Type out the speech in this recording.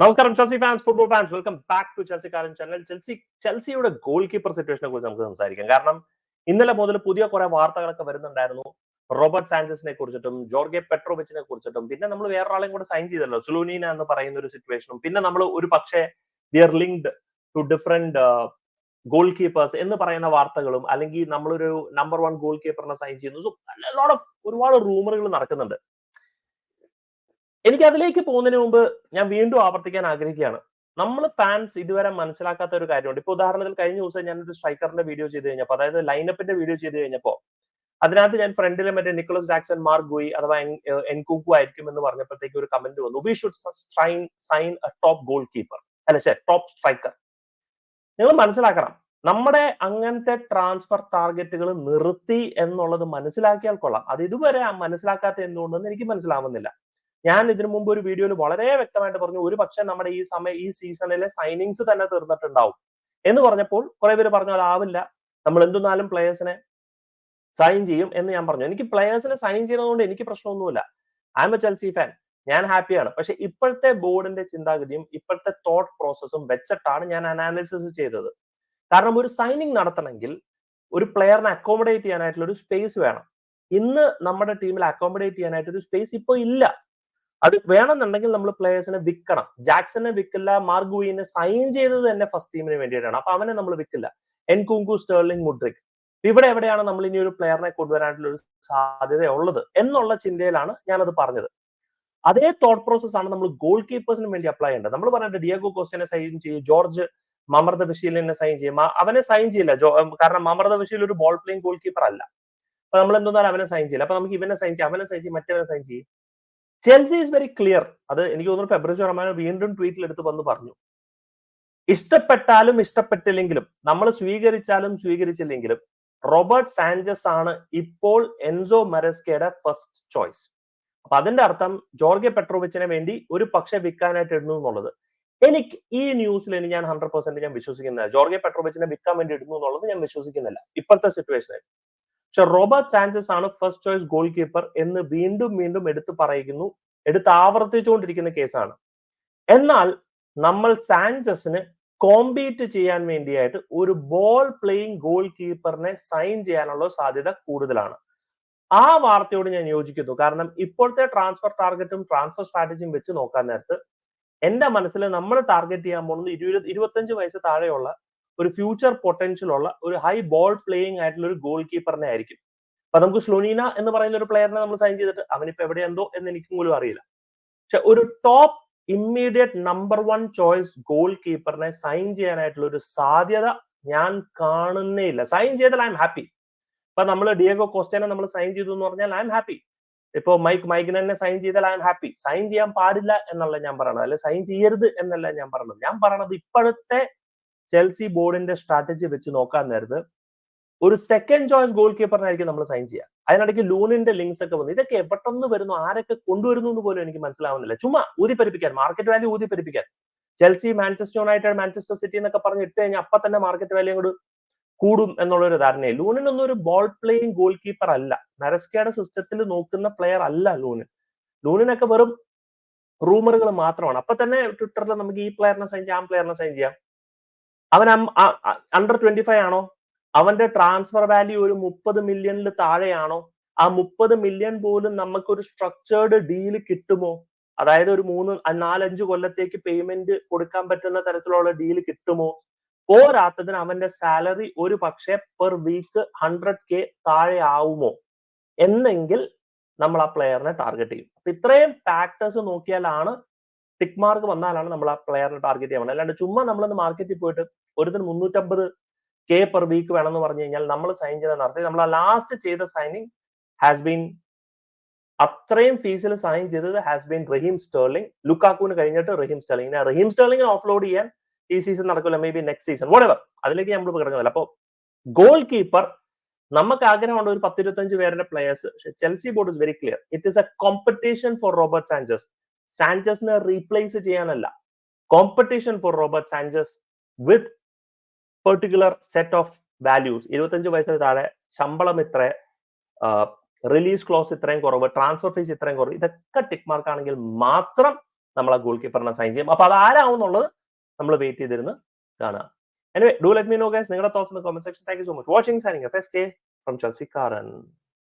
നമസ്കാരം Chelsea fans football fans welcome back to Chelsea കാരൻ channel Chelsea ചെൽസിയുടെ goalkeeper സിറ്റുവേഷനെ കുറിച്ച് നമുക്ക് സംസാരിക്കാം. കാരണം ഇന്നലെ മുതൽ പുതിയ കുറെ വാർത്തകളൊക്കെ വരുന്നുണ്ടായിരുന്നു. റോബർട്ട് സാഞ്ചസിനെ കുറിച്ചിട്ടും ജോർഗെ പെട്രോവിച്ചിനെ കുറിച്ചിട്ടും. പിന്നെ നമ്മൾ വേറൊരാളെയും കൂടെ സൈൻ ചെയ്തല്ലോ. സുലൂനീന എന്ന് പറയുന്ന ഒരു സിറ്റുവേഷനും പിന്നെ നമ്മൾ ഒരു പക്ഷേ we are linked to different goalkeepers എന്ന് പറയുന്ന വാർത്തകളും അല്ലെങ്കിൽ നമ്മളൊരു നമ്പർ വൺ ഗോൾ കീപ്പറിനെ സൈൻ ചെയ്യുന്നു. സോ ലോട്ട് ഓഫ് ഒരുപാട് റൂമറുകൾ നടക്കുന്നുണ്ട്. എനിക്ക് അതിലേക്ക് പോകുന്നതിന് മുമ്പ് ഞാൻ വീണ്ടും ആവർത്തിക്കാൻ ആഗ്രഹിക്കുകയാണ്. നമ്മൾ ഫാൻസ് ഇതുവരെ മനസ്സിലാക്കാത്ത ഒരു കാര്യമുണ്ട്. ഇപ്പൊ ഉദാഹരണത്തിൽ കഴിഞ്ഞ ദിവസം ഞാൻ ഒരു സ്ട്രൈക്കറിന്റെ വീഡിയോ ചെയ്ത് കഴിഞ്ഞപ്പോൾ അതായത് ലൈനപ്പിന്റെ വീഡിയോ ചെയ്ത് കഴിഞ്ഞപ്പോൾ അതിനകത്ത് ഞാൻ ഫ്രണ്ടിൽ മറ്റേ നിക്കോളസ് ജാക്സൺ മാർക്ക് ഗുയി അഥവാ എൻകുക്കു ആയിരിക്കും എന്ന് പറഞ്ഞപ്പോഴത്തേക്ക് ഒരു കമന്റ് വന്നു. We should sign sign a top goalkeeper അല്ല ശരി ടോപ്പ് സ്ട്രൈക്കർ നിങ്ങൾ മനസ്സിലാക്കണം നമ്മുടെ അങ്ങനത്തെ ട്രാൻസ്ഫർ ടാർഗറ്റുകൾ നിർത്തി എന്നുള്ളത് മനസ്സിലാക്കിയാൽ കൊള്ളാം. അത് ഇതുവരെ മനസ്സിലാക്കാത്ത എന്തുകൊണ്ടെന്ന് എനിക്ക് മനസ്സിലാവുന്നില്ല. ഞാൻ ഇതിനു മുമ്പ് ഒരു വീഡിയോയിൽ വളരെ വ്യക്തമായിട്ട് പറഞ്ഞു ഒരു പക്ഷേ നമ്മുടെ ഈ സമയം ഈ സീസണിലെ സൈനിങ്സ് തന്നെ തീർന്നിട്ടുണ്ടാവും എന്ന് പറഞ്ഞപ്പോൾ കുറെ പേര് പറഞ്ഞു അതാവില്ല നമ്മൾ എന്തുന്നാലും പ്ലേയേഴ്സിനെ സൈൻ ചെയ്യും എന്ന് ഞാൻ പറഞ്ഞു. എനിക്ക് പ്ലേയേഴ്സിനെ സൈൻ ചെയ്യുന്നതുകൊണ്ട് എനിക്ക് പ്രശ്നമൊന്നുമില്ല. I'm a Chelsea fan ഞാൻ ഹാപ്പിയാണ് പക്ഷെ ഇപ്പോഴത്തെ ബോർഡിന്റെ ചിന്താഗതിയും ഇപ്പോഴത്തെ തോട്ട് പ്രോസസ്സും വെച്ചിട്ടാണ് ഞാൻ അനാലിസിസ് ചെയ്തത്. കാരണം ഒരു സൈനിങ് നടത്തണമെങ്കിൽ ഒരു പ്ലെയറിനെ അക്കോമഡേറ്റ് ചെയ്യാനായിട്ടുള്ള ഒരു സ്പേസ് വേണം. ഇന്ന് നമ്മുടെ ടീമിൽ അക്കോമഡേറ്റ് ചെയ്യാനായിട്ട് ഒരു സ്പേസ് ഇപ്പോൾ ഇല്ല. അത് വേണമെന്നുണ്ടെങ്കിൽ നമ്മൾ പ്ലേയേഴ്സിനെ വിൽക്കണം. ജാക്സനെ വിൽക്കില്ല മാർഗുവിനെ സൈൻ ചെയ്തത് തന്നെ ഫസ്റ്റ് ടീമിന് വേണ്ടിയിട്ടാണ്. അപ്പൊ അവനെ നമ്മൾ വിൽക്കില്ല. എൻ കുങ്കു സ്റ്റേർലിംഗ് മുഡ്രിക് ഇവിടെ എവിടെയാണ് നമ്മൾ ഇനി ഒരു പ്ലെയറിനെ കൊണ്ടുവരാനായിട്ടുള്ള ഒരു സാധ്യത ഉള്ളത് എന്നുള്ള ചിന്തയിലാണ് ഞാനത് പറഞ്ഞത്. അതേ തോട്ട് പ്രോസസ് ആണ് നമ്മൾ ഗോൾ കീപ്പേഴ്സിന് വേണ്ടി അപ്ലൈ ചെയ്യേണ്ടത്. നമ്മൾ പറഞ്ഞിട്ട് ഡിയാഗോ കോസ്റ്റിനെ സൈൻ ചെയ്യും ജോർജ് മമർദ ബഷീലിനെ സൈൻ ചെയ്യും അവനെ സൈൻ ചെയ്യില്ല. കാരണം മമർദ ബഷീൽ ഒരു ബോൾ പ്ലേയിങ് ഗോൾ കീപ്പർ അല്ല. അപ്പൊ നമ്മൾ എന്തെന്നാലും അവനെ സൈൻ ചെയ്യില്ല. അപ്പൊ നമുക്ക് ഇവനെ സൈൻ ചെയ്യും. അവനെ സൈൻ ചെയ്യും. മറ്റവനെ സൈൻ ചെയ്യും. ചെൽസി ഇസ് വെരി ക്ലിയർ അത് എനിക്ക് തോന്നുന്നു ഫെബ്രുവരി റഹ്മാൻ വീണ്ടും ട്വീറ്റിൽ എടുത്ത് വന്ന് പറഞ്ഞു. ഇഷ്ടപ്പെട്ടാലും ഇഷ്ടപ്പെട്ടില്ലെങ്കിലും നമ്മൾ സ്വീകരിച്ചാലും സ്വീകരിച്ചില്ലെങ്കിലും റോബർട്ട് സാഞ്ചസ് ആണ് ഇപ്പോൾ എൻസോ മരസ്കയുടെ ഫസ്റ്റ് ചോയ്സ് അപ്പൊ അതിന്റെ അർത്ഥം ജോർഗെ പെട്രോവിച്ചിനെ വേണ്ടി ഒരു പക്ഷെ വിൽക്കാനായിട്ട് ഇടുന്നു എന്നുള്ളത്. എനിക്ക് ഈ ന്യൂസിൽ എനിക്ക് ഞാൻ ഹൺഡ്രഡ് പെർസെന്റ് ഞാൻ വിശ്വസിക്കുന്നില്ല. ജോർഗെ പെട്രോവിച്ചിനെ വിൽക്കാൻ വേണ്ടി ഇടുന്നു എന്നുള്ളത് ഞാൻ വിശ്വസിക്കുന്നില്ല. ഇപ്പോഴത്തെ സിറ്റുവേഷനിൽ പക്ഷെ റോബർട്ട് സാഞ്ചസ് ആണ് ഫസ്റ്റ് ചോയ്സ് ഗോൾ കീപ്പർ എന്ന് വീണ്ടും വീണ്ടും എടുത്തു പറയുന്നു എടുത്ത് ആവർത്തിച്ചുകൊണ്ടിരിക്കുന്ന കേസാണ് എന്നാൽ നമ്മൾ സാഞ്ചസിന് കോമ്പീറ്റ് ചെയ്യാൻ വേണ്ടിയായിട്ട് ഒരു ബോൾ പ്ലേയിങ് ഗോൾ കീപ്പറിനെ സൈൻ ചെയ്യാനുള്ള സാധ്യത കൂടുതലാണ്. ആ വാർത്തയോട് ഞാൻ യോജിക്കുന്നു. കാരണം ഇപ്പോഴത്തെ ട്രാൻസ്ഫർ ടാർഗറ്റും ട്രാൻസ്ഫർ സ്ട്രാറ്റജിയും വെച്ച് നോക്കാൻ നേരത്ത് എന്റെ മനസ്സിൽ നമ്മൾ ടാർഗറ്റ് ചെയ്യാൻ പോകുന്നത് ഇരുപത് ഇരുപത്തഞ്ച് വയസ്സ് താഴെയുള്ള ഒരു ഫ്യൂച്ചർ പൊട്ടൻഷ്യൽ ഉള്ള ഒരു ഹൈ ബോൾ പ്ലേയിങ് ആയിട്ടുള്ള ഒരു ഗോൾ കീപ്പറിനെ ആയിരിക്കും. അപ്പൊ നമുക്ക് സ്ലോനീന എന്ന് പറയുന്ന ഒരു പ്ലെയറിനെ നമ്മൾ സൈൻ ചെയ്തിട്ട് അവനിപ്പോ എവിടെ എന്തോ എന്ന് എനിക്കും പോലും അറിയില്ല. പക്ഷെ ഒരു top immediate number one choice goal കീപ്പറിനെ sign ചെയ്യാനായിട്ടുള്ള ഒരു സാധ്യത ഞാൻ കാണുന്നേ ഇല്ല. സൈൻ ചെയ്താൽ ഐ എം ഹാപ്പി ഇപ്പൊ നമ്മൾ ഡിയേഗോ കോസ്റ്റേനെ നമ്മൾ സൈൻ ചെയ്തു എന്ന് പറഞ്ഞാൽ ഐ എം ഹാപ്പി ഇപ്പോ മൈക്ക് മൈക്കിനെ സൈൻ ചെയ്താൽ ഐ എം ഹാപ്പി സൈൻ ചെയ്യാൻ പാടില്ല എന്നല്ല ഞാൻ പറയണത്. അല്ലെ സൈൻ ചെയ്യരുത് എന്നല്ല ഞാൻ പറയണത്. ഞാൻ പറയണത് ഇപ്പോഴത്തെ ചെൽസി ബോർഡിന്റെ സ്ട്രാറ്റജി വെച്ച് നോക്കാൻ നേരത്ത് ഒരു സെക്കൻഡ് ചോയ്സ് ഗോൾ കീപ്പറിനായിരിക്കും നമ്മൾ സൈൻ ചെയ്യുക. അതിനിടയ്ക്ക് ലൂണിന്റെ ലിങ്ക്സ് ഒക്കെ വന്നു. ഇതൊക്കെ എവിടെന്ന് വരുന്നു? ആരൊക്കെ കൊണ്ടുവരുന്നു എന്ന് പോലും എനിക്ക് മനസ്സിലാവുന്നില്ല. ചുമ്മാ ഊതിപ്പരിപ്പിക്കാൻ market value ഊതിപ്പരിപ്പിക്കാൻ. Chelsea Manchester United Manchester City എന്നൊക്കെ പറഞ്ഞ് ഇട്ട് കഴിഞ്ഞാൽ അപ്പൊ തന്നെ മാർക്കറ്റ് വാല്യൂ കൂടി കൂടും എന്നുള്ള ഒരു ധാരണയെ ലൂണിനൊന്നും ഒരു ബോൾ പ്ലേയിങ് ഗോൾ കീപ്പർ അല്ല. നരസ്കയുടെ സിസ്റ്റത്തിൽ നോക്കുന്ന പ്ലെയർ അല്ല ലൂണിൻ. ലൂണിനൊക്കെ വെറും റൂമറുകൾ മാത്രമാണ്. അപ്പൊ തന്നെ ട്വിറ്ററിൽ നമുക്ക് ഈ പ്ലെയറിനെ സൈൻ ചെയ്യാം ആ പ്ലെയറിനെ സൈൻ ചെയ്യാം. അവൻ അണ്ടർ ട്വന്റി ഫൈവ് ആണോ? അവന്റെ ട്രാൻസ്ഫർ വാല്യൂ ഒരു മുപ്പത് മില്യണിൽ താഴെയാണോ? ആ മുപ്പത് മില്യൺ പോലും നമുക്കൊരു സ്ട്രക്ചേർഡ് ഡീൽ കിട്ടുമോ? അതായത് ഒരു മൂന്ന് നാലഞ്ച് കൊല്ലത്തേക്ക് പേയ്മെന്റ് കൊടുക്കാൻ പറ്റുന്ന തരത്തിലുള്ള ഡീൽ കിട്ടുമോ? പോരാത്തതിന് അവന്റെ സാലറി ഒരു പക്ഷേ പെർ വീക്ക് ഹൺഡ്രഡ് കെ താഴെ ആവുമോ? എന്നെങ്കിൽ നമ്മൾ ആ പ്ലെയറിനെ ടാർഗറ്റ് ചെയ്യും. അപ്പൊ ഇത്രയും ഫാക്ടേഴ്സ് നോക്കിയാലാണ് ടിക്ക് മാർക്ക് വന്നാലാണ് നമ്മൾ ആ പ്ലെയറിനെ ടാർഗറ്റ് ചെയ്യുന്നത് അല്ലാണ്ട് ചുമ്മാ നമ്മളൊന്ന് മാർക്കറ്റിൽ പോയിട്ട് ഒരുത്തിന് മുന്നൂറ്റമ്പത് കെ പെർ വീക്ക് വേണമെന്ന് പറഞ്ഞു കഴിഞ്ഞാൽ നമ്മൾ സൈൻ ചെയ്ത നടത്തി നമ്മൾ ആ ലാസ്റ്റ് ചെയ്ത സൈനിങ് ഹാസ് ബീൻ അത്രയും ഫീസിൽ സൈൻ ചെയ്തത് ഹാസ് ബീൻ റഹീം സ്റ്റേർലിംഗ് ലുക്കാക്കൂന് കഴിഞ്ഞിട്ട് Raheem Sterling Raheem Sterling offload ചെയ്യാൻ ഈ സീസൺ നടക്കില്ല maybe next season whatever അതിലേക്ക് നമ്മൾ കിടക്കുന്നില്ല അപ്പോൾ ഗോൾ കീപ്പർ നമുക്ക് ആഗ്രഹമുണ്ട് ഒരു പത്തിരുപത്തഞ്ച് പേരുടെ players Chelsea board is very clear it is a competition for Robert Sanchez സാഞ്ചസിനെ replace ചെയ്യാനല്ല. Competition for Robert Sanchez with particular set of values ഇരുപത്തഞ്ച് വയസ്സിന് താഴെ ശമ്പളം ഇത്ര റിലീസ് ക്ലോസ് ഇത്രയും കുറവ് ട്രാൻസ്ഫർ ഫീസ് ഇത്രയും കുറവ് ഇതൊക്കെ ടിക്ക് മാർക്ക് ആണെങ്കിൽ മാത്രം നമ്മൾ ആ ഗോൾ കീപ്പറിനെ സൈൻ ചെയ്യും. അപ്പൊ അത് ആരാവും എന്നുള്ളത് നമ്മൾ വെയിറ്റ് ചെയ്തിരുന്ന് കാണാം. Anyway do let me know guys നിങ്ങളുടെ thoughts in comment section thank you so much watching signing F S K from ചൽസിക്കാരൻ കാരൻ